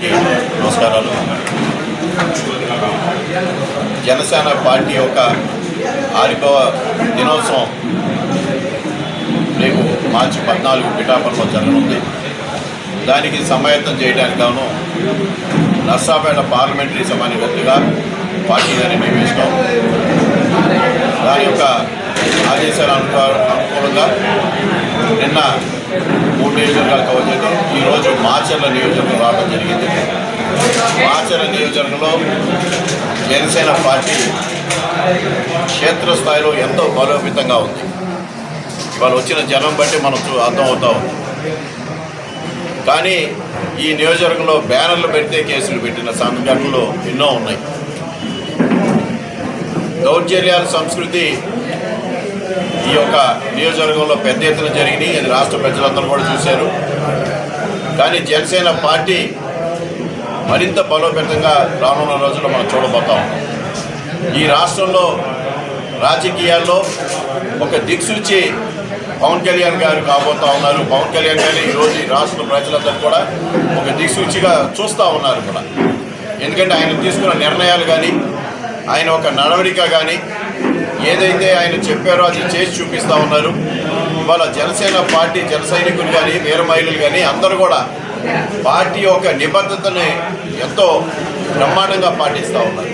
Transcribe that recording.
నమస్కారాలు. జనసేన పార్టీ యొక్క ఆవిర్భావ దినోత్సవం రేపు మార్చి పద్నాలుగు పిఠాపురంలో జరగనుంది. దానికి సమాయత్తం చేయడానికి గాను నర్సాపేట పార్లమెంటరీ సమానికట్టుగా పార్టీని నియమిస్తాం దాని యొక్క ఆదేశాల అనుకూ అనుకూలంగా నిన్న నియోజకవర్గాలు కవర్ చేయడం ఈరోజు మాచర్ల నియోజకవర్గం రావడం జరిగింది. మాచర్ల నియోజకవర్గంలో జనసేన పార్టీ క్షేత్రస్థాయిలో ఎంతో బలోపేతంగా ఉంది. వాళ్ళు వచ్చిన జనం బట్టి మనం అర్థమవుతా ఉంది. కానీ ఈ నియోజకవర్గంలో బ్యానర్లు పెడితే కేసులు పెట్టిన సంఘటనలు ఎన్నో ఉన్నాయి. దౌర్జన్యాల సంస్కృతి ఈ యొక్క నియోజకవర్గంలో పెద్ద ఎత్తున జరిగినాయి. అది రాష్ట్ర ప్రజలందరూ కూడా చూశారు. కానీ జనసేన పార్టీ మరింత బలోపేతంగా రానున్న రోజుల్లో మనం చూడబోతాం ఈ రాష్ట్రంలో రాజకీయాల్లో ఒక దిక్సూచి పవన్ కళ్యాణ్ గారు కాబోతా ఉన్నారు. పవన్ కళ్యాణ్ గారు ఈరోజు రాష్ట్ర ప్రజలందరూ కూడా ఒక దిక్సూచిగా చూస్తూ ఉన్నారు కూడా. ఎందుకంటే ఆయన తీసుకున్న నిర్ణయాలు కానీ ఆయన ఒక నడవడిక కానీ ఏదైతే ఆయన చెప్పారో అది చేసి చూపిస్తూ ఉన్నారు. ఇవాళ జనసేన పార్టీ జన సైనికులు కానీ వీర మహిళలు కానీ అందరూ కూడా పార్టీ యొక్క నిబద్ధతని ఎంతో బ్రహ్మాండంగా పాటిస్తూ ఉన్నారు.